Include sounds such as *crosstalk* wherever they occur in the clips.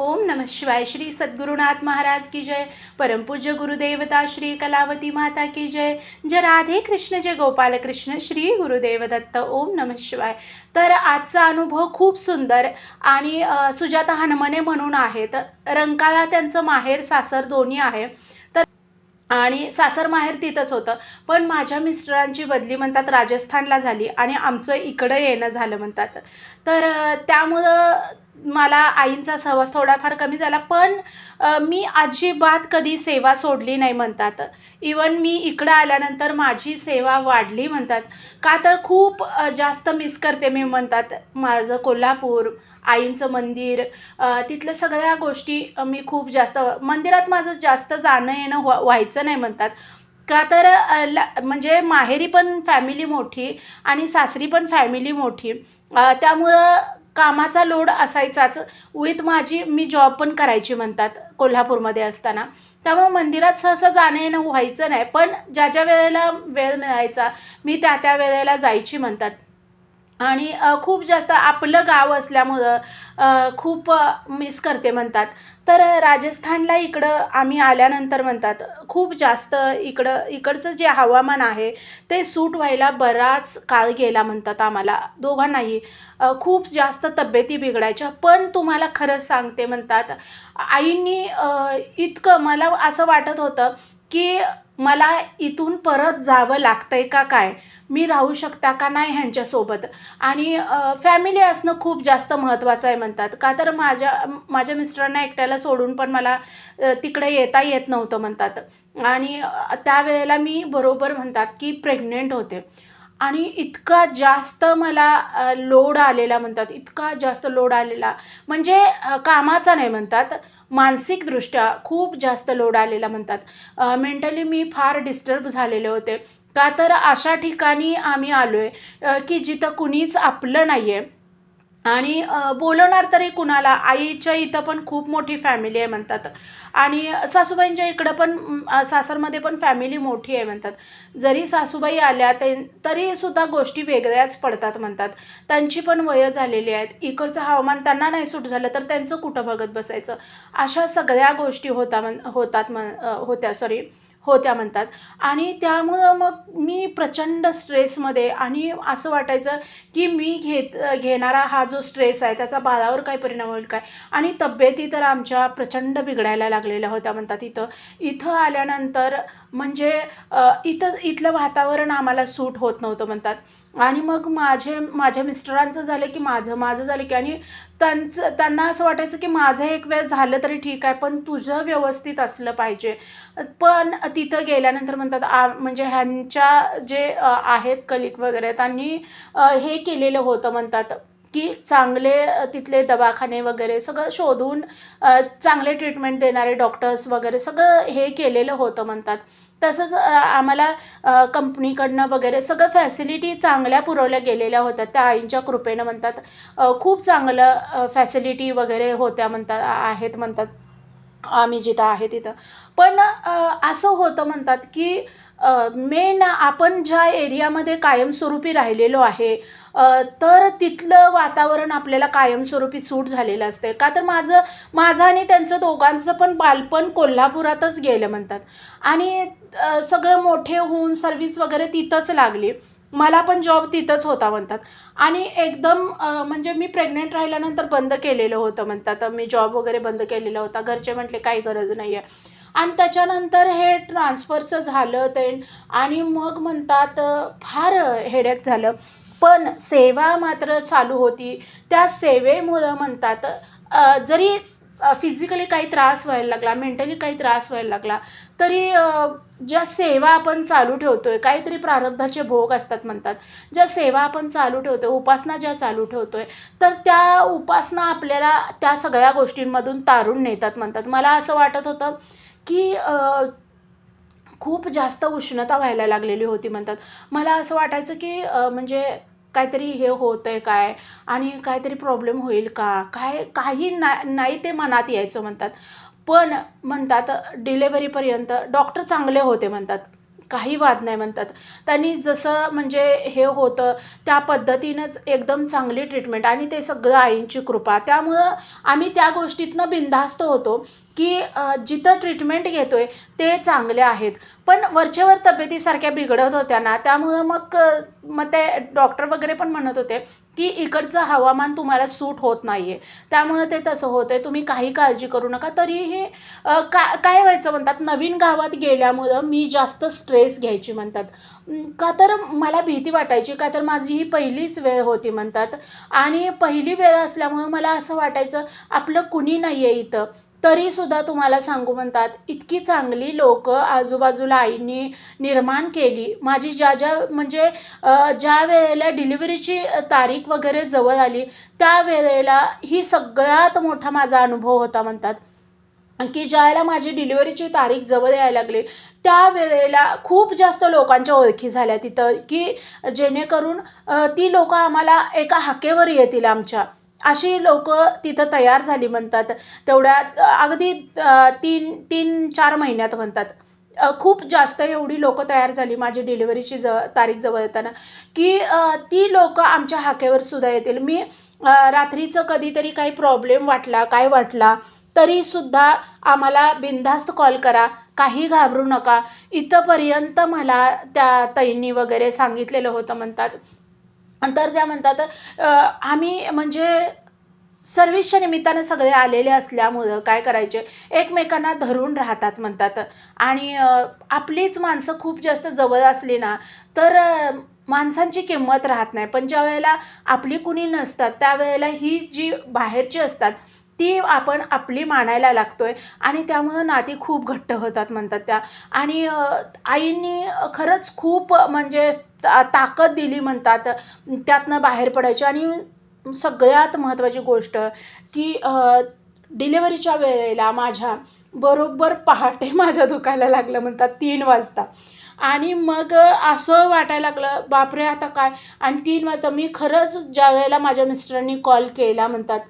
ओम नम शिवाय श्री सद्गुरुनाथ महाराज की जय। परमपूज्य गुरुदेवता श्री कलावती माता की जय। जय राधे कृष्ण जय गोपाल कृष्ण श्री गुरुदेव दत्त ओम नम शिवाय। तर आजचा अनुभव खूप सुंदर आणि सुजाता हनुमने म्हणून आहेत. रंकाळा त्यांचं माहेर सासर दोन्ही आहे. आणि सासर माहेर तिथंच होतं. पण माझ्या मिस्टरांची बदली म्हणतात राजस्थानला झाली आणि आमचं इकडं येणं झालं म्हणतात. तर त्यामुळं मला आईंचा सहवास थोडाफार कमी झाला. पण मी अजिबात कधी सेवा सोडली नाही म्हणतात. इवन मी इकडं आल्यानंतर माझी सेवा वाढली म्हणतात. का तर खूप जास्त मिस करते मी म्हणतात. माझं कोल्हापूर आईंचं मंदिर तिथल्या सगळ्या गोष्टी मी खूप जास्त मंदिरात माझं जास्त जाणं येणं व्हा व्हायचं नाही म्हणतात. का तर ला म्हणजे माहेरी पण फॅमिली मोठी आणि सासरी पण फॅमिली मोठी. त्यामुळं कामाचा लोड असायचाच. विथ माझी मी जॉब पण करायची म्हणतात कोल्हापूरमध्ये असताना. त्यामुळं मंदिरात सहसा जाणं येणं व्हायचं नाही. पण ज्या ज्या वेळेला वेळ मिळायचा मी त्या त्या वेळेला जायची म्हणतात. आणि खूप जास्त आपलं गाव असल्यामुळं खूप मिस करते म्हणतात. तर राजस्थानला इकडं आम्ही आल्यानंतर म्हणतात खूप जास्त इकडं इकडचं जे हवामान आहे ते सूट व्हायला बराच काळ गेला म्हणतात आम्हाला. दोघांनाही. खूप जास्त तब्येती बिघडायच्या. पण तुम्हाला खरंच सांगते म्हणतात आईंनी इतकं मला असं वाटत होतं की मला इथून परत जावं लागतंय का काय? मी राहू शकता का नाही ह्यांच्यासोबत? आणि फॅमिली असणं खूप जास्त महत्त्वाचं आहे म्हणतात. का तर माझ्या माझ्या मिस्टरांना एकट्याला सोडून पण मला तिकडे येता येत नव्हतं म्हणतात. आणि त्यावेळेला मी बरोबर म्हणतात की प्रेग्नेंट होते. आणि इतका जास्त मला लोड आलेला म्हणतात. इतका जास्त लोड आलेला. म्हणजे कामाचा नाही म्हणतात. मानसिकदृष्ट्या खूप जास्त लोड आलेला म्हणतात. मेंटली मी फार डिस्टर्ब झालेले होते. का तर अशा ठिकाणी आम्ही आलो आहे की जिथं कुणीच आपलं नाही आहे आणि बोलवणार तरी कुणाला? आईच्या इथं पण खूप मोठी फॅमिली आहे म्हणतात. आणि सासूबाईंच्या इकडं पण सासरमध्ये पण फॅमिली मोठी आहे म्हणतात. जरी सासूबाई आल्या ते तरीसुद्धा गोष्टी वेगळ्याच पडतात म्हणतात. त्यांची पण वयं झालेली आहेत. इकडचं हवामान त्यांना नाही सूट झालं तर त्यांचं कुठं बघत बसायचं? अशा सगळ्या गोष्टी होता म्हण होतात म्हण होत्या सॉरी होत्या म्हणतात. आणि त्यामुळं मग मी प्रचंड स्ट्रेसमध्ये आणि असं वाटायचं की मी घेत घेणारा हा जो स्ट्रेस आहे त्याचा बाळावर काय परिणाम होईल काय? आणि तब्येती तर आमच्या प्रचंड बिघडायला लागलेल्या होत्या म्हणतात इथं. इथं आल्यानंतर म्हणजे इथं इथलं वातावरण आम्हाला सूट होत नव्हतं म्हणतात. आणि मग माझे माझ्या मिस्टरांचं झालं की माझं माझं झालं की आणि त्यांचं त्यांना असं वाटायचं की माझं एक वेळ झालं तरी ठीक आहे पण तुझं व्यवस्थित असलं पाहिजे. पण तिथं गेल्यानंतर म्हणतात आ म्हणजे ह्यांच्या जे आहेत कलिक वगैरे त्यांनी हे केलेलं होतं म्हणतात की चांगले तिथले दवाखाने वगैरे सगळं शोधून चांगले ट्रीटमेंट देणारे डॉक्टर्स वगैरे सगळं हे केलेलं होतं म्हणतात. तसंच आम्हाला कंपनीकडनं वगैरे सगळं फॅसिलिटी चांगल्या पुरवल्या गेलेल्या होत्या. त्या आईंच्या कृपेनं म्हणतात खूप चांगलं फॅसिलिटी वगैरे होत्या म्हणतात आहेत म्हणतात. आम्ही जिथं आहे तिथं. पण असं होतं म्हणतात की मेन आपण ज्या एरियामध्ये कायमस्वरूपी राहिलेलो आहे तर तिथलं वातावरण आपल्याला कायमस्वरूपी सूट झालेलं असते. का तर माझं माझं आणि त्यांचं दोघांचं पण बालपण कोल्हापुरातच गेलं म्हणतात. आणि सगळं मोठे होऊन सर्व्हिस वगैरे तिथंच लागली. मला पण जॉब तिथंच होता म्हणतात. आणि एकदम म्हणजे मी प्रेग्नेंट राहिल्यानंतर बंद केलेलं होतं म्हणतात. मी जॉब वगैरे बंद केलेला होता. घरचे म्हटले काही गरज नाही आहे आणि त्याच्यानंतर हे ट्रान्सफरचं झालं ते. आणि मग म्हणतात फार हेडेक झालं. पण सेवा मात्र चालू होती. त्या सेवेमुळं म्हणतात जरी फिजिकली काही त्रास व्हायला लागला मेंटली काही त्रास व्हायला लागला तरी ज्या सेवा आपण चालू ठेवतोय काहीतरी प्रारब्धाचे भोग असतात म्हणतात. ज्या सेवा आपण चालू ठेवतोय उपासना ज्या चालू ठेवतोय तर त्या उपासना आपल्याला त्या सगळ्या गोष्टींमधून तारून नेतात म्हणतात. मला असं वाटत होतं की खूप जास्त उष्णता व्हायला लागलेली होती म्हणतात. मला असं वाटायचं की म्हणजे काहीतरी हे होतं आहे काय? आणि काहीतरी प्रॉब्लेम होईल का? काय काही ना नाही ते मनात यायचं म्हणतात. पण म्हणतात डिलेवरीपर्यंत डॉक्टर चांगले होते म्हणतात. काही वाद नाही म्हणतात. त्यांनी जसं म्हणजे हे होतं त्या पद्धतीनंच एकदम चांगली ट्रीटमेंट आणि ते सगळं आईंची कृपा. त्यामुळं आम्ही त्या गोष्टीतनं बिनधास्त होतो. की जिथं ट्रीटमेंट घेतो आहे ते चांगले आहेत. पण वरच्यावर तब्येतीसारख्या बिघडत होत्या ना त्यामुळं मग मग ते डॉक्टर वगैरे पण म्हणत होते की इकडचं हवामान तुम्हाला सूट होत नाही आहे त्यामुळं ते तसं होतं आहे तुम्ही काही काळजी करू नका. तरीही का काय व्हायचं म्हणतात नवीन गावात गेल्यामुळं मी जास्त स्ट्रेस घ्यायची म्हणतात. का तर मला भीती वाटायची का तर माझी ही पहिलीच वेळ होती म्हणतात. आणि पहिली वेळ असल्यामुळं मला असं वाटायचं आपलं कुणी नाही आहे इथं. तरीसुद्धा तुम्हाला सांगू म्हणतात इतकी चांगली लोक आजूबाजूला आईनी निर्माण केली. माझी ज्या ज्या म्हणजे ज्या वेळेला डिलिव्हरीची तारीख वगैरे जवळ आली त्या वेळेला ही सगळ्यात मोठा माझा अनुभव होता म्हणतात. की ज्यावेळेला माझी डिलिव्हरीची तारीख जवळ यायला लागली त्या वेळेला खूप जास्त लोकांच्या ओळखी झाल्या तिथं की जेणेकरून ती लोकं आम्हाला एका हाकेवर येतील आमच्या. अशी लोक तिथं तयार झाली म्हणतात. तेवढ्यात अगदी तीन तीन चार महिन्यात म्हणतात. खूप जास्त एवढी लोकं तयार झाली माझी डिलिव्हरीची ज तारीख जवळ येताना. की ती लोकं आमच्या हाकेवर सुद्धा येतील. मी रात्रीचं कधीतरी काही प्रॉब्लेम वाटला काय वाटला तरीसुद्धा आम्हाला बिनधास्त कॉल करा काही घाबरू नका. इथंपर्यंत मला त्या ताईंनी वगैरे सांगितलेलं होतं म्हणतात. तर त्या म्हणतात आम्ही म्हणजे सर्व्हिसच्या निमित्तानं सगळे आलेले असल्यामुळं काय करायचे? एकमेकांना धरून राहतात म्हणतात. आणि आपलीच माणसं खूप जास्त जवळ असली ना तर माणसांची किंमत राहत नाही. पण ज्या वेळेला आपली कुणी नसतात त्यावेळेला ही जी बाहेरची असतात ती आपण आपली मानायला लागतो आहे आणि त्यामुळं नाती खूप घट्ट होतात म्हणतात त्या. आणि आईंनी खरंच खूप म्हणजे ता ताकद दिली म्हणतात. त्यातनं बाहेर पडायची. आणि सगळ्यात महत्त्वाची गोष्ट की डिलेवरीच्या वेळेला माझ्या बरोबर पहाटे *laughs* माझ्या दुखायला लागलं म्हणतात तीन वाजता. आणि मग असं वाटायला लागलं बापरे आता काय? आणि तीन वाजता मी खरंच ज्या वेळेला माझ्या मिस्टरांनी कॉल केला म्हणतात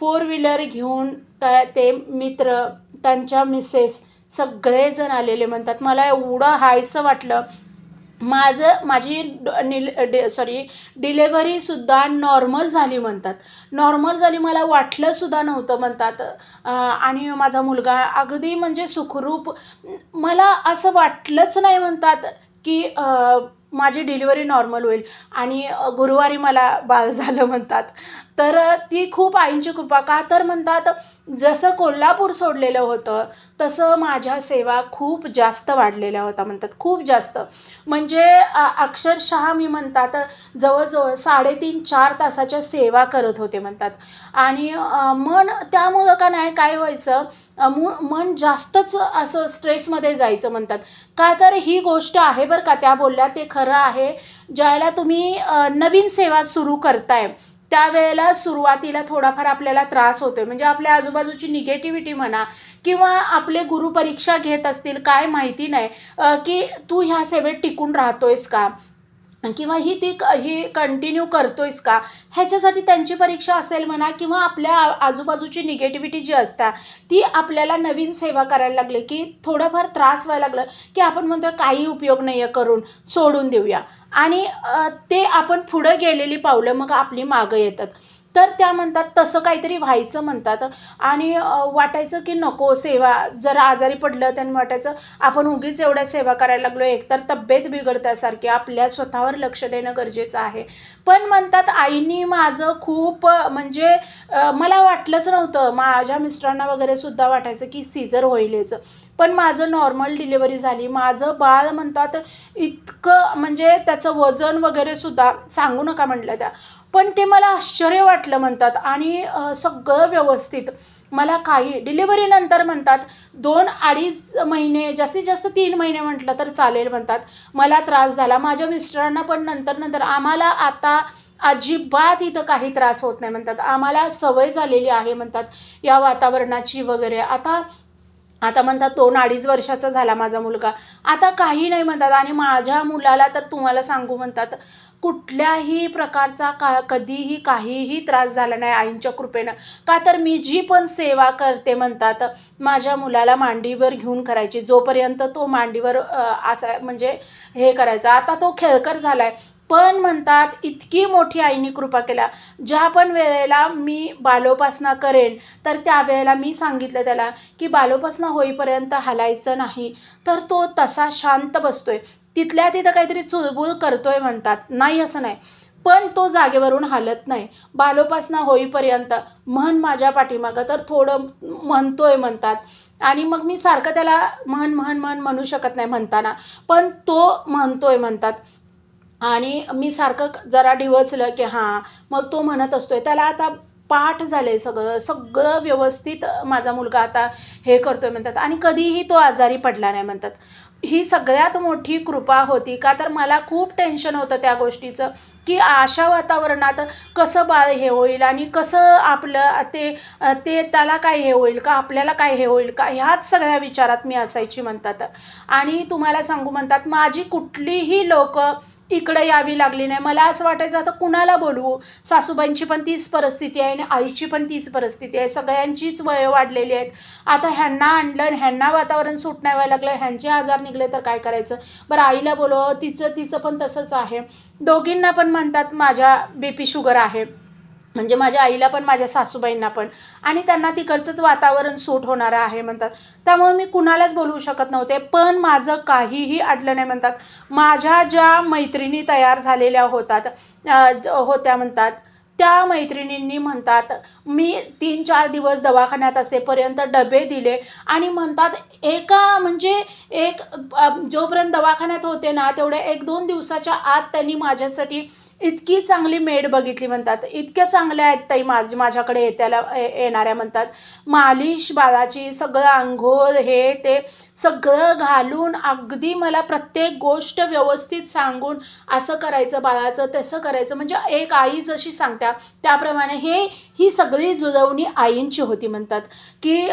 फोर व्हीलर घेऊन त्या ते मित्र त्यांच्या मिसेस सगळेजण आलेले म्हणतात. मला एवढं हायसं वाटलं. माझं माझी ड- निल डे सॉरी डिलेवरीसुद्धा नॉर्मल झाली म्हणतात. नॉर्मल झाली मला वाटलंसुद्धा नव्हतं म्हणतात. आणि माझा मुलगा अगदी म्हणजे सुखरूप मला असं वाटलंच नाही म्हणतात की माझी डिलिव्हरी नॉर्मल होईल. आणि गुरुवारी मला बाळ झालं म्हणतात. तर ती खूप आईंची कृपा. का तर म्हणतात जसं कोल्हापूर सोडलेलं होतं तसं माझ्या सेवा खूप जास्त वाढलेल्या होत्या म्हणतात. खूप जास्त. म्हणजे अक्षरशः मी म्हणतात जवळजवळ साडेतीन चार तासाच्या सेवा करत होते म्हणतात. आणि मन त्यामुळं का नाही काय व्हायचं मु मन जास्तच असं स्ट्रेसमध्ये जायचं म्हणतात. का तर ही गोष्ट आहे बरं का त्या बोलल्या ते खरं आहे. ज्याला तुम्ही नवीन सेवा सुरू करताय त्यावेळेला सुरुवातीला थोडाफार आपल्याला त्रास होतोय. म्हणजे आपल्या आजूबाजूची निगेटिव्हिटी म्हणा किंवा आपले गुरु परीक्षा घेत असतील काय माहिती नाही की तू ह्या सेवेत टिकून राहतोयस का? किंवा ही ती क- ही कंटिन्यू करतोयस का? ह्याच्यासाठी त्यांची परीक्षा असेल म्हणा किंवा आपल्या आजूबाजूची निगेटिव्हिटी जी असता ती आपल्याला नवीन सेवा करायला लागली की थोडंफार त्रास व्हायला लागलं की आपण म्हणतो काही उपयोग नाही आहे करून सोडून देऊया. आणि ते आपण पुढं गेलेली पावलं मग आपली मागं येतात. तर त्या म्हणतात तसं काहीतरी व्हायचं म्हणतात. आणि वाटायचं की नको सेवा जर आजारी पडलं त्यांनी वाटायचं आपण उगीच एवढ्या सेवा करायला लागलो एकतर तब्येत बिघडत्यासारखी आपल्या स्वतःवर लक्ष देणं गरजेचं आहे. पण म्हणतात आईनी माझं खूप म्हणजे मला वाटलंच नव्हतं. माझ्या मिस्टरांना वगैरे सुद्धा वाटायचं की सीझर होईलच. पण माझं नॉर्मल डिलिव्हरी झाली. माझं बाळ म्हणतात इतकं म्हणजे त्याचं वजन वगैरे सुद्धा सांगू नका म्हटलं त्या. पण ते मला आश्चर्य वाटलं म्हणतात. आणि सगळं व्यवस्थित. मला काही डिलिव्हरीनंतर म्हणतात दोन अडीच महिने जास्तीत जास्त तीन महिने म्हटलं तर चालेल म्हणतात. मला त्रास झाला. माझ्या मिस्टरांना पण नंतर नंतर आम्हाला आता अजिबात इथं काही त्रास होत नाही म्हणतात. आम्हाला सवय झालेली आहे म्हणतात या वातावरणाची वगैरे. आता आता म्हणतात दोन अडीच वर्षाचा झाला माझा मुलगा. आता काही नाही म्हणतात. आणि माझ्या मुलाला तर तुम्हाला सांगू म्हणतात कुठल्याही प्रकारचा का कधीही काहीही त्रास झाला नाही आईंच्या कृपेनं. का तर मी जी पण सेवा करते म्हणतात माझ्या मुलाला मांडीवर घेऊन करायची. जोपर्यंत तो मांडीवर असा म्हणजे हे करायचा. आता तो खेळकर झाला आहे पण म्हणतात इतकी मोठी आईने कृपा केला. ज्या पण वेळेला मी बालोपासना करेन तर त्यावेळेला मी सांगितलं त्याला की बालोपासना होईपर्यंत हलायचं नाही. तर तो तसा शांत बसतोय. तिथल्या तिथं काहीतरी चुळबुळ करतोय म्हणतात. नाही असं नाही. पण तो जागेवरून हालत नाही. बालोपासना होईपर्यंत म्हण माझ्या पाठीमागं तर थोडं म्हणतोय म्हणतात. आणि मग मी सारखं त्याला म्हण म्हण म्हण म्हणू शकत नाही म्हणताना. पण तो म्हणतोय म्हणतात. आणि मी सारखं जरा डिवचलं की हां मग तो म्हणत असतोय. त्याला आता पाठ झाले सगळं. सगळं व्यवस्थित माझा मुलगा आता हे करतोय म्हणतात. आणि कधीही तो आजारी पडला नाही म्हणतात. ही सगळ्यात मोठी कृपा होती का? तर मला खूप टेन्शन होतं त्या गोष्टीचं की अशा वातावरणात कसं बाळ हे होईल आणि कसं आपलं ते ते त्याला काय हे होईल का? आपल्याला काय हे होईल का? ह्याच सगळ्या विचारात मी असायची म्हणतात. आणि तुम्हाला सांगू म्हणतात माझी कुठलीही लोक इकडं यावी लागली नाही. मला असं वाटायचं आता कुणाला बोलवू? सासूबाईंची पण तीच परिस्थिती आहे आणि आईची पण तीच परिस्थिती आहे. सगळ्यांचीच वय वाढलेली आहेत. आता ह्यांना आणलं आणि ह्यांना वातावरण सूट नाही व्हायला लागलं. ह्यांचे आजार निघले तर काय करायचं? बरं आईला बोलव. तिचं तिचं पण तसंच आहे. दोघींना पण म्हणतात माझ्या बी पी शुगर आहे. म्हणजे माझ्या आईला पण माझ्या सासूबाईंना पण. आणि त्यांना तिकडचंच वातावरण सूट होणारं आहे म्हणतात. त्यामुळे मी कुणालाच बोलवू शकत नव्हते पण माझं काहीही अडलं नाही म्हणतात. माझ्या ज्या मैत्रिणी तयार झालेल्या होतात होत्या म्हणतात त्या मैत्रिणींनी म्हणतात मी तीन चार दिवस दवाखान्यात असेपर्यंत डबे दिले आणि म्हणतात एका म्हणजे एक जोपर्यंत दवाखान्यात होते ना तेवढ्या एक दोन दिवसाच्या आत त्यांनी माझ्यासाठी इतकी चांगली मेड बघितली म्हणतात. इतक्या चांगल्या आहेत ताई माझ माझ्याकडे येत्याला येणाऱ्या म्हणतात. मालिश बाळाची सगळं आंघोळ हे ते सगळं घालून अगदी मला प्रत्येक गोष्ट व्यवस्थित सांगून असं करायचं बाळाचं तसं करायचं. म्हणजे एक आई जशी सांगत्या त्याप्रमाणे हे ही सगळी जुळवणी आईंची होती म्हणतात. की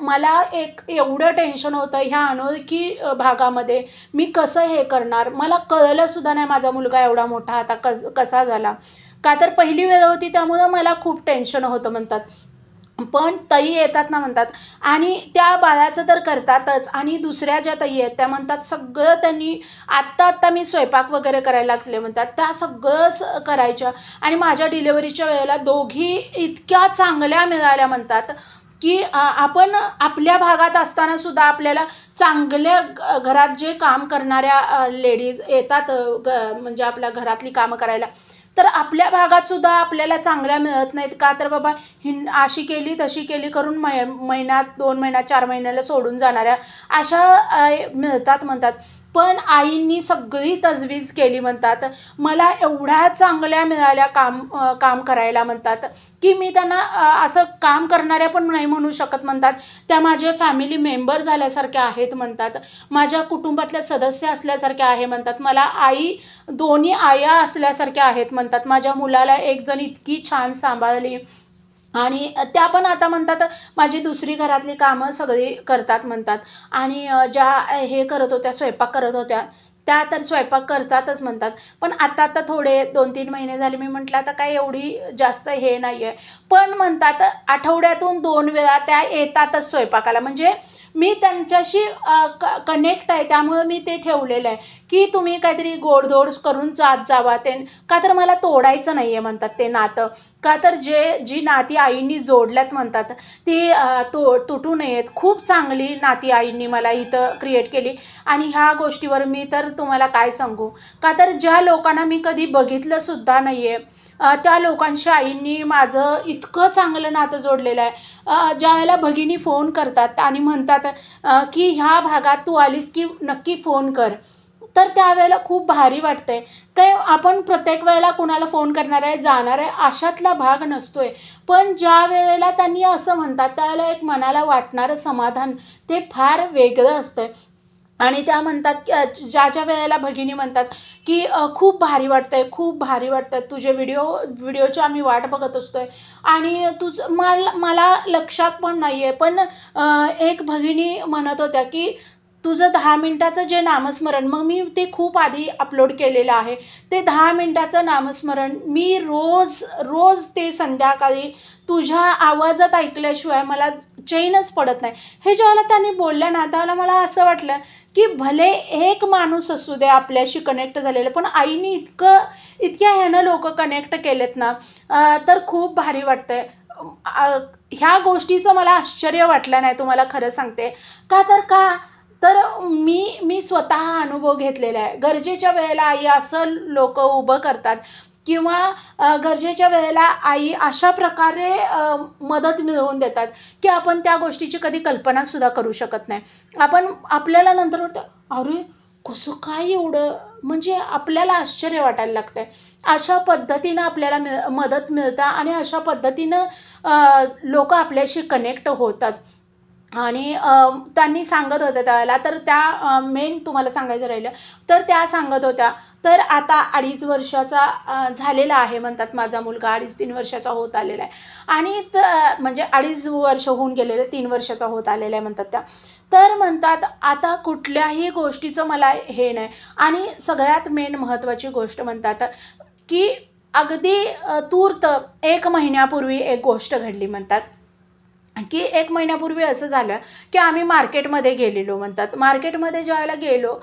मला एक एवढं टेन्शन होतं ह्या अनोळखी भागामध्ये. मी कसं हे करणार? मला कळलंसुद्धा नाही माझा मुलगा एवढा मोठा आता कस कसा झाला. का तर पहिली वेळ होती त्यामुळं मला खूप टेन्शन होतं म्हणतात. पण तई येतात ना म्हणतात. आणि त्या बाळाचं तर करतातच. आणि दुसऱ्या ज्या तई आहेत त्या म्हणतात सगळं त्यांनी आत्ता आत्ता मी स्वयंपाक वगैरे करायला लागले म्हणतात. त्या सगळंच करायच्या. आणि माझ्या डिलेवरीच्या वेळेला दोघी इतक्या चांगल्या मिळाल्या म्हणतात की आपण आपल्या भागात असताना सुद्धा आपल्याला चांगल्या घरात जे काम करणाऱ्या लेडीज येतात ग म्हणजे आपल्या घरातली कामं करायला. तर आपल्या भागात सुद्धा आपल्याला चांगल्या मिळत नाहीत. का तर बाबा हिं अशी केली तशी केली करून मै महिन्यात दोन महिन्यात चार महिन्याला सोडून जाणाऱ्या अशा मिळतात म्हणतात. पण आईंनी सगळी तजवीज केली म्हणतात. मला एवढ्या चांगल्या मिळाल्या काम काम करायला म्हणतात की मी त्यांना असं काम करणाऱ्या पण नाही म्हणू शकत म्हणतात. त्या माझे फॅमिली मेंबर झाल्यासारख्या आहेत म्हणतात. माझ्या कुटुंबातल्या सदस्य असल्यासारख्या आहे म्हणतात. मला आई दोन्ही आया असल्यासारख्या आहेत म्हणतात. माझ्या मुलाला एक जण इतकी छान सांभाळली. आणि त्या पण आता म्हणतात माझी दुसरी घरातली कामं सगळी करतात म्हणतात. आणि ज्या हे करत होत्या स्वयंपाक करत होत्या त्या तर स्वयंपाक करतातच म्हणतात. पण आता आता थोडे दोन तीन महिने झाले मी म्हटलं आता काय एवढी जास्त हे नाही आहे पण म्हणतात आठवड्यातून दोन वेळा त्या येतातच स्वयंपाकाला. म्हणजे मी त्यांच्याशी कनेक्ट आहे त्यामुळं मी ते ठेवलेलं आहे. की तुम्ही काहीतरी गोडधोड करून जात जावा. ते का तर मला तोडायचं नाही आहे म्हणतात ते नातं. का तर जे जी नाती आईंनी जोडल्यात म्हणतात ती तो तुटू नयेत. खूप चांगली नाती आईंनी मला इथं क्रिएट केली. आणि ह्या गोष्टीवर मी तर तुम्हाला काय सांगू? का तर ज्या लोकांना मी कधी बघितलंसुद्धा नाही आहे त्या लोकांशी आईंनी माझं इतकं चांगलं नातं जोडलेलं आहे. अ, ज्या वेळेला भगिनी फोन करतात आणि म्हणतात की ह्या भागात तू आलीस की नक्की फोन कर. तर त्यावेळेला खूप भारी वाटते काय आपण प्रत्येक वेळेला कुणाला फोन करणार आहे जाणार आहे अशातला भाग नसतोय. पण ज्या वेळेला त्यांनी असं म्हणतात त्यावेळेला एक मनाला वाटणारं समाधान ते फार वेगळं असतं आणि त्या म्हणतात की ज्या ज्या वेळेला भगिनी म्हणतात की खूप भारी वाटतंय खूप भारी वाटतं तुझे व्हिडिओ व्हिडिओची आम्ही वाट बघत असतोय. आणि तुझं मला मला लक्षात पण नाही आहे पण एक भगिनी म्हणत होत्या की तुझं दहा मिनटाचं जे नामस्मरण मग मी ते खूप आधी अपलोड केलेलं आहे. ते दहा मिनटाचं नामस्मरण मी रोज रोज ते संध्याकाळी तुझ्या आवाजात ऐकल्याशिवाय मला चैनच पडत नाही. हे ज्यावेळेला त्यांनी बोललं ना त्यावेळेला मला असं वाटलं की भले एक माणूस असू दे आपल्याशी कनेक्ट झालेलं पण आईने इतकं इतक्या ह्यानं लोक कनेक्ट केलेत ना तर खूप भारी वाटतंय. आहे ह्या गोष्टीचं मला आश्चर्य वाटलं नाही तुम्हाला खरं सांगते. का तर का तर मी मी स्वतः अनुभव घेतलेला आहे. गरजेच्या वेळेला आई असं लोक उभं करतात किंवा गरजेच्या वेळेला आई अशा प्रकारे मदत मिळवून देतात की आपण त्या गोष्टीची कधी कल्पनासुद्धा करू शकत नाही. आपण आपल्याला नंतर वाटतं अरे कसं काय एवढं? म्हणजे आपल्याला आश्चर्य वाटायला लागतं आहे अशा पद्धतीनं आपल्याला मिळ मदत मिळतं आणि अशा पद्धतीनं लोक आपल्याशी कनेक्ट होतात. आणि त्यांनी सांगत होत्या त्यावेळेला. तर त्या मेन तुम्हाला सांगायचं राहिलं तर त्या सांगत होत्या तर आता अडीच वर्षाचा झालेला आहे म्हणतात माझा मुलगा अडीच तीन वर्षाचा होत आलेला आहे. आणि त म्हणजे अडीच वर्ष होऊन गेलेले तीन वर्षाचा होत आलेला आहे म्हणतात त्या. तर म्हणतात आता कुठल्याही गोष्टीचं मला हे नाही. आणि सगळ्यात मेन महत्त्वाची गोष्ट म्हणतात की अगदी तूर्त एक महिन्यापूर्वी एक गोष्ट घडली म्हणतात. की एक महिन्यापूर्वी असं झालं की आम्ही मार्केटमध्ये गेलेलो म्हणतात. मार्केटमध्ये ज्यावेळेला गेलो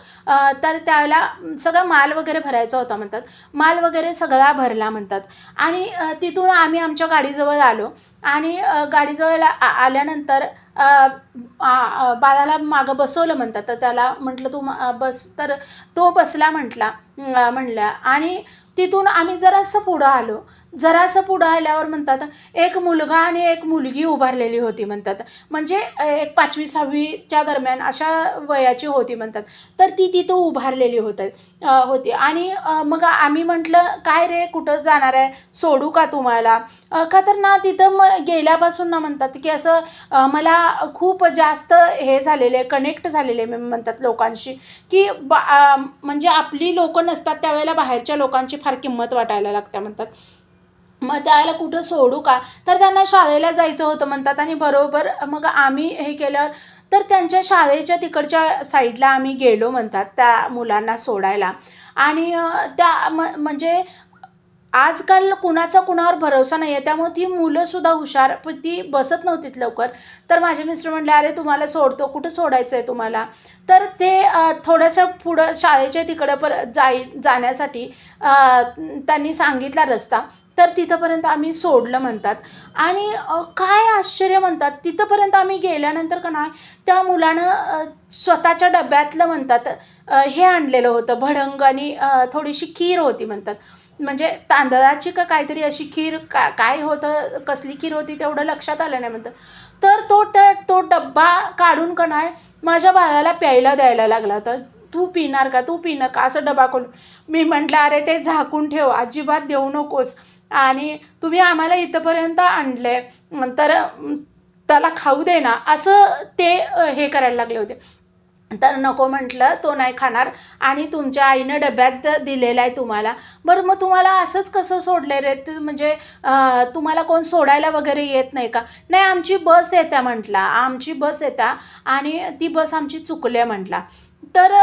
तर त्यावेळेला सगळा माल वगैरे भरायचा होता म्हणतात. माल वगैरे सगळा भरला म्हणतात. आणि तिथून आम्ही आमच्या गाडीजवळ आलो आणि गाडीजवळ आल्यानंतर बाळाला मागं बसवलं म्हणतात. तर त्याला म्हटलं तू बस. तर तो बसला म्हटला अ, म्हणला. आणि तिथून आम्ही जरासं पुढं आलो. जरासं पुढं आल्यावर म्हणतात एक मुलगा आणि एक मुलगी उभारलेली होती म्हणतात. म्हणजे एक पाचवी सहावीच्या दरम्यान अशा वयाची होती म्हणतात. तर ती तिथं उभारलेली होत होती. आणि मग आम्ही म्हटलं काय रे कुठं जाणार आहे? सोडू का तुम्हाला? का तर ना तिथं मग गेल्यापासून ना म्हणतात की असं मला खूप जास्त हे झालेले कनेक्ट झालेले म्हणतात लोकांशी. की बा म्हणजे आपली लोकं नसतात त्यावेळेला बाहेरच्या लोकांची फार किंमत वाटायला लागते म्हणतात. मग त्याला कुठं सोडू का? तर त्यांना शाळेला जायचं होतं म्हणतात आणि बरोबर मग आम्ही हे केल्यावर तर त्यांच्या शाळेच्या तिकडच्या साईडला आम्ही गेलो म्हणतात त्या मुलांना सोडायला. आणि त्या म म्हणजे आजकाल कुणाचा कुणावर भरोसा नाही आहे त्यामुळे ती मुलंसुद्धा हुशार पण ती बसत नव्हतीत लवकर. तर माझे मिस्टर म्हणले अरे तुम्हाला सोडतो. कुठं सोडायचं आहे तुम्हाला? तर ते थोडंसं पुढं शाळेच्या तिकडं पर जाई जाण्यासाठी त्यांनी सांगितला रस्ता. तर तिथंपर्यंत आम्ही सोडलं म्हणतात. आणि काय आश्चर्य म्हणतात तिथंपर्यंत आम्ही गेल्यानंतर का नाही त्या मुलानं स्वतःच्या डब्यातलं म्हणतात हे आणलेलं होतं भडंग आणि थोडीशी खीर होती म्हणतात. म्हणजे तांदळाची का काहीतरी अशी खीर का काय होतं कसली खीर होती तेवढं लक्षात आलं नाही म्हणतात. तर तो त्या तो डब्बा काढून का नाही माझ्या बाळाला प्यायला द्यायला लागला होता. तू पिणार का? तू पिणार का? असं डबा खोलून. मी म्हटलं अरे ते झाकून ठेव. अजिबात देऊ नकोस. आणि तुम्ही आम्हाला इथंपर्यंत आणले. तर त्याला खाऊ दे ना. असं ते हे करायला लागले होते. तर नको म्हटलं तो नाही खाणार. आणि तुमच्या आईनं डब्यात दिलेला आहे तुम्हाला. बरं मग तुम्हाला असंच कसं सोडले रे? तू म्हणजे तुम्हाला कोण सोडायला वगैरे येत नाही का? नाही आमची बस येत्या म्हटला. आमची बस येत्या. आणि ती बस आमची चुकल्या म्हटला. तर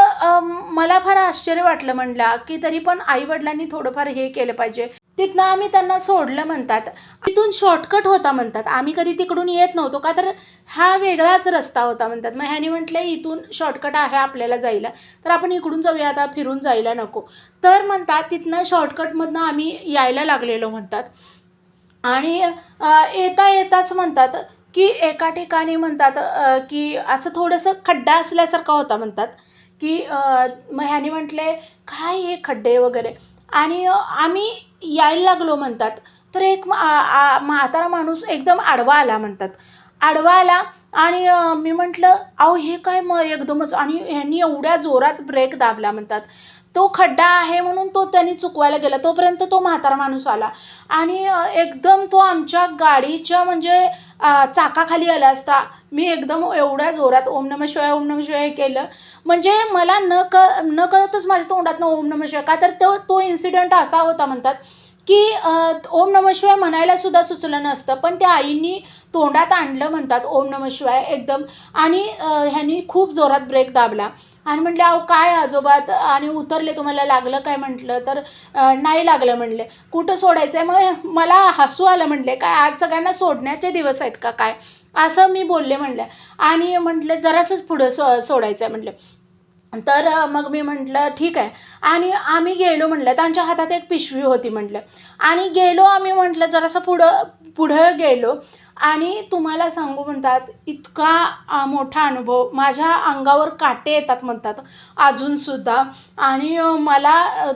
मला फार आश्चर्य वाटलं म्हटलं की तरी पण आईवडिलांनी थोडंफार हे केलं पाहिजे. तिथनं आम्ही त्यांना सोडलं म्हणतात. तिथून शॉर्टकट होता म्हणतात. आम्ही कधी तिकडून येत नव्हतो. का तर हा वेगळाच रस्ता होता म्हणतात. मग ह्याने म्हटलं इथून शॉर्टकट आहे आपल्याला जायला. तर आपण इकडून जाऊया. आता फिरून जायला नको. तर म्हणतात तिथनं शॉर्टकटमधनं आम्ही यायला लागलेलो म्हणतात. आणि येता येताच म्हणतात की एका ठिकाणी म्हणतात की असं थोडंसं खड्डा असल्यासारखा होता म्हणतात. की मग ह्याने म्हटले काय हे खड्डे वगैरे? आणि आम्ही यायला लागलो म्हणतात तर एक आ- म्हातारा माणूस एकदम आडवा आला म्हणतात. आडवा आला आणि मी म्हटलं अहो हे काय मग एकदमच. आणि ह्यांनी एवढ्या जोरात ब्रेक दाबला म्हणतात. तो खड्डा आहे म्हणून तो त्यांनी चुकवायला गेला. तोपर्यंत तो म्हातारा माणूस आला. आणि एकदम तो आमच्या गाडीच्या म्हणजे चाकाखाली आला असता. मी एकदम एवढ्या जोरात ओम नम शिवाय ओम नम शिवाय केलं. म्हणजे मला न क न कळतच माझ्या तोंडातनं ओम नम शिवाय. का तर तो तो इन्सिडेंट असा होता म्हणतात. की ओम नम शिवाय म्हणायला सुद्धा सुचलं नसतं. पण त्या आईंनी तोंडात आणलं म्हणतात ओम नम शिवाय एकदम. आणि ह्यांनी खूप जोरात ब्रेक दाबला. आणि म्हटले अहो काय आजोबात? आणि उतरले तुम्हाला लागलं काय? म्हटलं तर नाही लागलं म्हणले कुठं सोडायचं आहे मग मला हसू आलं म्हटले. काय आज सगळ्यांना सोडण्याचे दिवस आहेत का? काय? असं मी बोलले म्हणले आणि म्हटलं जरासंच पुढं सो सोडायचं आहे म्हटलं. तर मग मी म्हटलं ठीक आहे. आणि आम्ही गेलो म्हटलं त्यांच्या हातात एक पिशवी होती म्हटलं. आणि गेलो आम्ही म्हटलं जरासं पुढं पुढं गेलो. आणि तुम्हाला सांगू म्हणतात इतका मोठा अनुभव. माझ्या अंगावर काटे येतात म्हणतात अजूनसुद्धा. आणि मला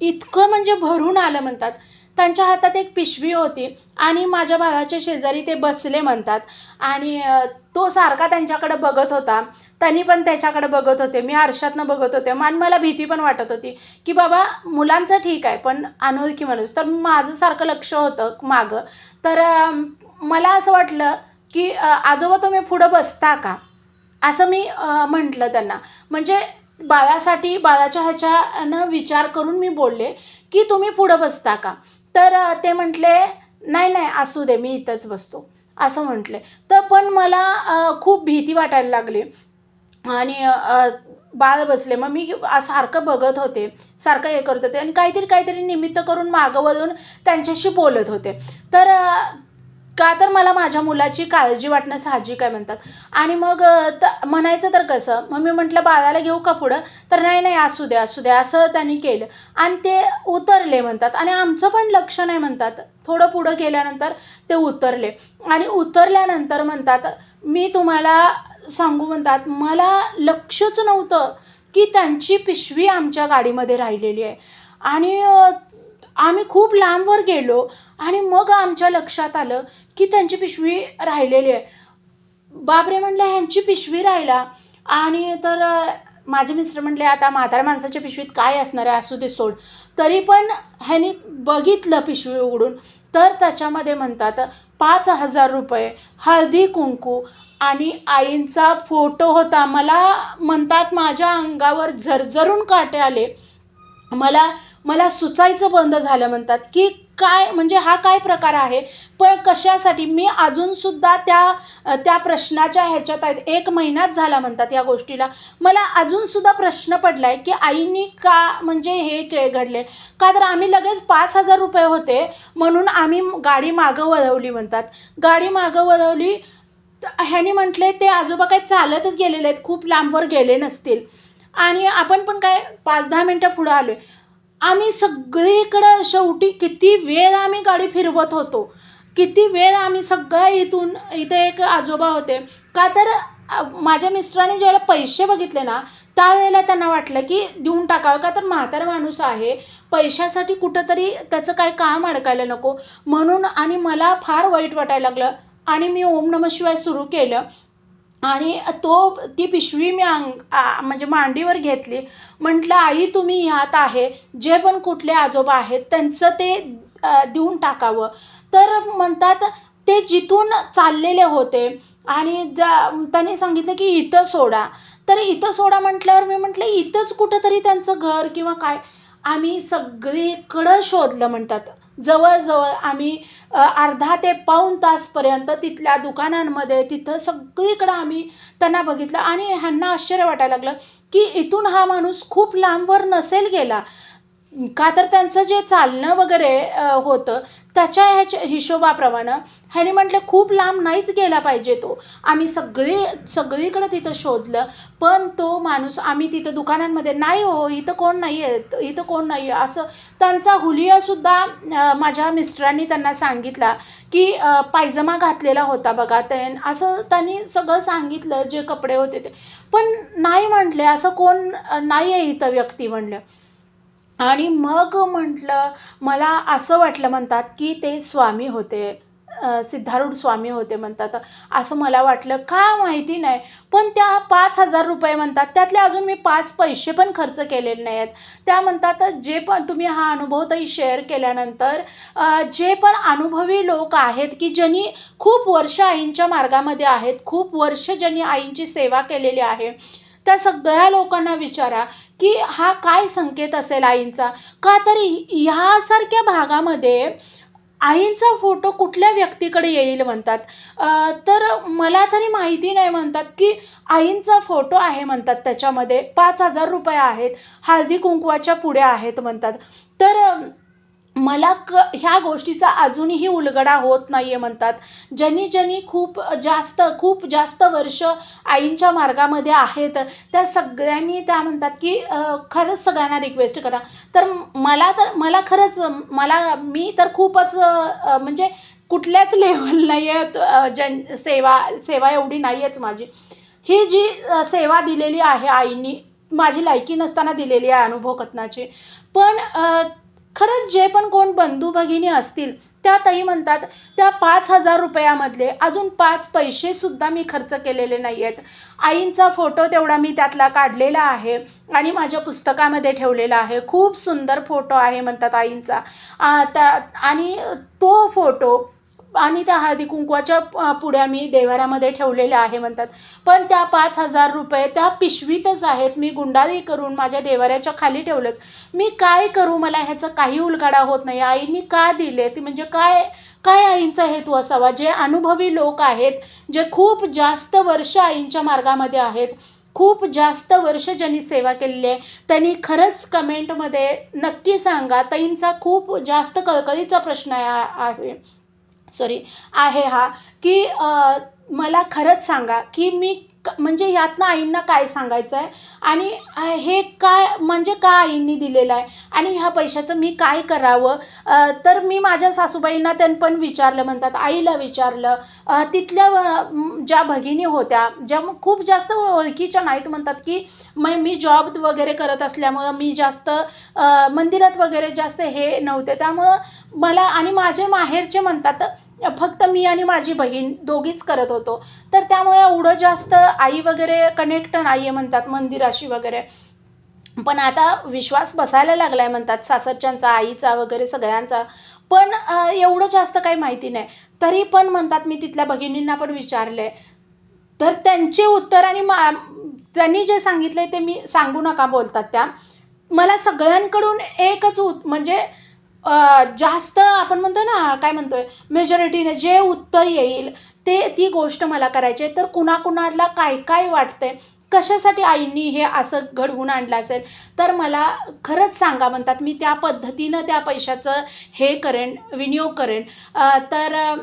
इतकं म्हणजे भरून आलं म्हणतात. त्यांच्या हातात एक पिशवी होती आणि माझ्या बाळाच्या शेजारी ते बसले म्हणतात. आणि तो सारखा त्यांच्याकडे बघत होता. त्यांनी पण त्याच्याकडे बघत होते. मी आरशातनं बघत होते. आणि मला भीती पण वाटत होती की बाबा मुलांचं ठीक आहे पण अनोळखी माणूस. तर माझं सारखं लक्ष होतं मागं. तर मला असं वाटलं की आजोबा तुम्ही पुढं बसता का? असं मी म्हटलं त्यांना. म्हणजे बाळासाठी बाळाच्या ह्याच्यानं विचार करून मी बोलले की तुम्ही पुढं बसता का? तर ते म्हटले नाही नाही असू दे मी इथंच बसतो. असं म्हटले. तर पण मला खूप भीती वाटायला लागली. आणि बाळ बसले. मग मी सारखं बघत होते सारखं हे करत होते आणि काहीतरी काहीतरी निमित्त करून मागं वळून त्यांच्याशी बोलत होते. तर का तर मला माझ्या मुलाची काळजी वाटणं साहजिक आहे म्हणतात. आणि मग त म्हणायचं तर कसं मग मी म्हटलं बाळाला घेऊ का पुढं? तर नाही नाही असू द्या असू द्या असं त्यांनी केलं. आणि ते उतरले म्हणतात. आणि आमचं पण लक्ष नाही म्हणतात. थोडं पुढं गेल्यानंतर ते उतरले. आणि उतरल्यानंतर म्हणतात मी तुम्हाला सांगू म्हणतात मला लक्षच नव्हतं की त्यांची पिशवी आमच्या गाडीमध्ये राहिलेली आहे. आणि आम्ही खूप लांबवर गेलो. आणि मग आमच्या लक्षात आलं की त्यांची पिशवी राहिलेली आहे. बापरे म्हणलं ह्यांची पिशवी राहिला. आणि तर माझे मिस्टर म्हणले आता म्हाताऱ्या माणसाच्या पिशवीत काय असणार आहे? असू दे सोड. तरी पण ह्यांनी बघितलं पिशवी उघडून. तर त्याच्यामध्ये म्हणतात पाच हजार रुपये हळदी कुंकू आणि आईंचा फोटो होता. मला म्हणतात माझ्या अंगावर झरझरून काटे आले. मला मला सुचायचं बंद झालं म्हणतात की काय म्हणजे हा काय प्रकार आहे? पण कशासाठी? मी अजूनसुद्धा त्या त्या प्रश्नाच्या ह्याच्यात आहेत. एक महिनाच झाला म्हणतात या गोष्टीला. मला अजूनसुद्धा प्रश्न पडला आहे की आईनी का म्हणजे हे के घडले? का तर आम्ही लगेच पाच हजार रुपये होते म्हणून आम्ही गाडी मागं वळवली म्हणतात. गाडी मागं वळवली तर ह्याने म्हटले ते आजोबा काही चालतच गेलेले आहेत. खूप लांबवर गेले नसतील. आणि आपण पण काय पाच दहा मिनटं पुढं आलो आहे आम्ही सगळीकडं शेवटी किती वेळ आम्ही गाडी फिरवत होतो. किती वेळ आम्ही सगळ्या इथून इथे एक आजोबा होते. का तर माझ्या मिस्टरांनी ज्यावेळेला पैसे बघितले ना त्यावेळेला त्यांना वाटलं की देऊन टाकावं. का तर म्हातारा माणूस आहे. पैशासाठी कुठंतरी त्याचं काय काम अडकायला नको. म्हणून आणि मला फार वाईट वाटायला लागलं. आणि मी ओम नम शिवाय सुरू केलं. आणि तो ती पिशवी मी अंग म्हणजे मांडीवर घेतली. म्हटलं आई तुम्ही ह्यात आहे. जे पण कुठले आजोबा आहेत त्यांचं ते देऊन टाकावं. तर म्हणतात ते जिथून चाललेले होते. आणि ज्या त्यांनी सांगितलं की इथं सोडा. तर इथं सोडा म्हटल्यावर मी म्हटलं इथंच कुठंतरी त्यांचं घर किंवा काय? आम्ही सगळीकडं शोधलं म्हणतात. जवळजवळ आम्ही अर्धा ते पाऊण तासपर्यंत तिथल्या दुकानांमध्ये तिथं सगळीकडं आम्ही त्यांना बघितलं आणि ह्यांना आश्चर्य वाटायला लागलं की इथून हा माणूस खूप लांबवर नसेल गेला. का तर त्यांचं जे चालणं वगैरे होतं त्याच्या ह्याच्या हिशोबाप्रमाणे ह्याने म्हटलं खूप लांब नाहीच गेला पाहिजे तो. आम्ही सगळे सगळीकडे तिथं शोधलं पण तो माणूस आम्ही तिथं दुकानांमध्ये नाही हो इथं कोण नाही आहे इथं कोण नाही आहे असं त्यांचा हुलियासुद्धा माझ्या मिस्टरांनी त्यांना सांगितला की पायजमा घातलेला होता बघा त्यान. असं त्यांनी सगळं सांगितलं जे कपडे होते ते. पण नाही म्हटले असं कोण नाही आहे इथं व्यक्ती म्हणलं आणि मग म्हटलं मला असं वाटलं म्हणतात की ते स्वामी होते सिद्धारूढ स्वामी होते म्हणतात. असं मला वाटलं. का माहिती नाही. पण त्या पाच हजार रुपये म्हणतात त्यातले अजून मी पाच पैसे पण खर्च केलेले नाही आहेत त्या म्हणतात जे पण तुम्ही हा अनुभव तरी शेअर केल्यानंतर जे पण अनुभवी लोक आहेत की ज्यांनी खूप वर्ष आईंच्या मार्गामध्ये आहेत खूप वर्ष ज्यांनी आईंची सेवा केलेली आहे त्या सगळ्या लोकांना विचारा की हा काय संकेत असेल आईंचा? का तरी ह्यासारख्या भागामध्ये आईंचा फोटो कुठल्या व्यक्तीकडे येईल म्हणतात. तर मला तरी माहिती नाही म्हणतात की आईंचा फोटो आहे म्हणतात त्याच्यामध्ये. पाच हजार रुपये आहेत. हळदी कुंकवाच्या पुढे आहेत म्हणतात. तर मला क ह्या गोष्टीचा अजूनही उलगडा होत नाही आहे म्हणतात. ज्यांनी ज्यांनी खूप जास्त खूप जास्त वर्ष आईंच्या मार्गामध्ये आहेत त्या सगळ्यांनी त्या म्हणतात की खरंच सगळ्यांना रिक्वेस्ट करा. तर मला तर मला खरंच मला मी तर खूपच म्हणजे कुठल्याच लेवल नाही आहे जन सेवा सेवा एवढी नाही आहेच माझी. ही जी सेवा दिलेली आहे आईंनी माझी लायकी नसताना दिलेली आहे अनुभव कथनाची. पण खरंच जे पण कोण बंधू भगिनी असतील त्या ताई म्हणतात त्या पाच हजार रुपयामधले अजून पाच पैसेसुद्धा मी खर्च केलेले नाही आहेत आईंचा फोटो तेवढा मी त्यातला काढलेला आहे आणि माझ्या पुस्तकामध्ये ठेवलेला आहे. खूप सुंदर फोटो आहे म्हणतात आईंचा. त्या आणि तो फोटो आणि त्या हळदी कुंकवाच्या अ, मी देवाऱ्यामध्ये ठेवलेल्या आहे म्हणतात. पण त्या पाच हजार रुपये त्या पिशवीतच आहेत. मी गुंडाळी करून माझ्या देवाऱ्याच्या खाली ठेवलेत. मी काय करू? मला ह्याचं काही उलगाडा होत नाही. आईने का दिले? ती म्हणजे काय काय आईंचा हेतू असावा? जे अनुभवी लोक आहेत जे खूप जास्त वर्ष आईंच्या मार्गामध्ये आहेत खूप जास्त वर्ष ज्यांनी सेवा केलेली आहे त्यांनी खरंच कमेंटमध्ये नक्की सांगा. ताईंचा खूप जास्त कळकळीचा प्रश्न आहे आहे. सॉरी आहे हा. की मला खरंच सांगा की मी म्हणजे यातनं आईंना काय सांगायचं आहे आणि हे काय म्हणजे का आईंनी दिलेलं आहे? आणि ह्या पैशाचं मी काय करावं? तर मी माझ्या सासूबाईंना त्यां पण विचारलं म्हणतात आईला विचारलं तिथल्या ज्या भगिनी होत्या ज्या खूप जास्त ओळखीच्या नाहीत म्हणतात की मग मी जॉब वगैरे करत असल्यामुळं मी जास्त मंदिरात वगैरे जास्त हे नव्हते. त्यामुळं मला आणि माझे माहेरचे म्हणतात फक्त मी आणि माझी बहीण दोघीच करत होतो. तर त्यामुळे एवढं जास्त आई वगैरे कनेक्ट नाही आहे म्हणतात मंदिराशी वगैरे. पण आता विश्वास बसायला लागला आहे म्हणतात सासरच्यांचा आईचा वगैरे सगळ्यांचा. पण एवढं जास्त काही माहिती नाही. तरी पण म्हणतात मी तिथल्या भगिनींना पण विचारले तर त्यांचे उत्तर आणि मा त्यांनी जे सांगितले ते मी सांगू नका बोलतात त्या. मला सगळ्यांकडून एकच उत म्हणजे जास्त आपण म्हणतो ना काय म्हणतोय मेजॉरिटीने जे उत्तर येईल ते ती गोष्ट मला करायची आहे. तर कुणाकुणाला काय काय वाटतंय कशासाठी आईंनी हे असं घडवून आणलं असेल तर मला खरंच सांगा म्हणतात. मी त्या पद्धतीनं त्या पैशाचं हे करेन विनियोग करेन. तर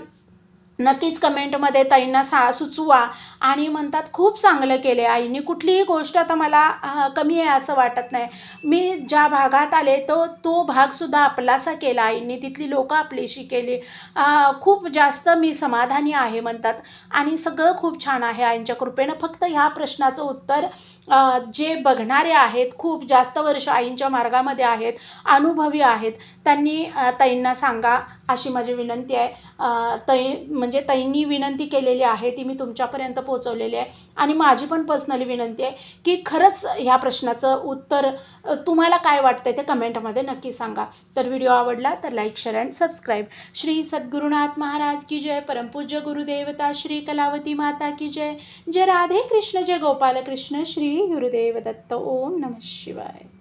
नक्कीच कमेंटमध्ये ताईंना सा सुचवा. आणि म्हणतात खूप चांगलं केले आईने. कुठलीही गोष्ट आता मला कमी आहे असं वाटत नाही. मी ज्या भागात आले तो तो भागसुद्धा आपलासा केला आईने. तिथली लोकं आपलीशी केली. खूप जास्त मी समाधानी आहे म्हणतात. आणि सगळं खूप छान आहे आईंच्या कृपेनं. फक्त ह्या प्रश्नाचं उत्तर जे बघणारे आहेत खूप जास्त वर्ष आईंच्या मार्गामध्ये आहेत अनुभवी आहेत त्यांनी ताईंना सांगा अशी माझी विनंती आहे. तई म्हणजे ताईंनी विनंती केलेली आहे ती मी तुमच्यापर्यंत पोहोचवलेली आहे. आणि माझी पण पर्सनली विनंती आहे की खरंच ह्या प्रश्नाचं उत्तर तुम्हाला काय वाटतं ते कमेंटमध्ये नक्की सांगा. तर व्हिडिओ आवडला तर like share and subscribe. Shri Sadgurunath Maharaj की जय. परमपूज्य गुरुदेवता श्री कलावती माता की जय. जय राधे कृष्ण जय गोपाल कृष्ण श्री गुरुदेव दत्त. ओम नमः शिवाय.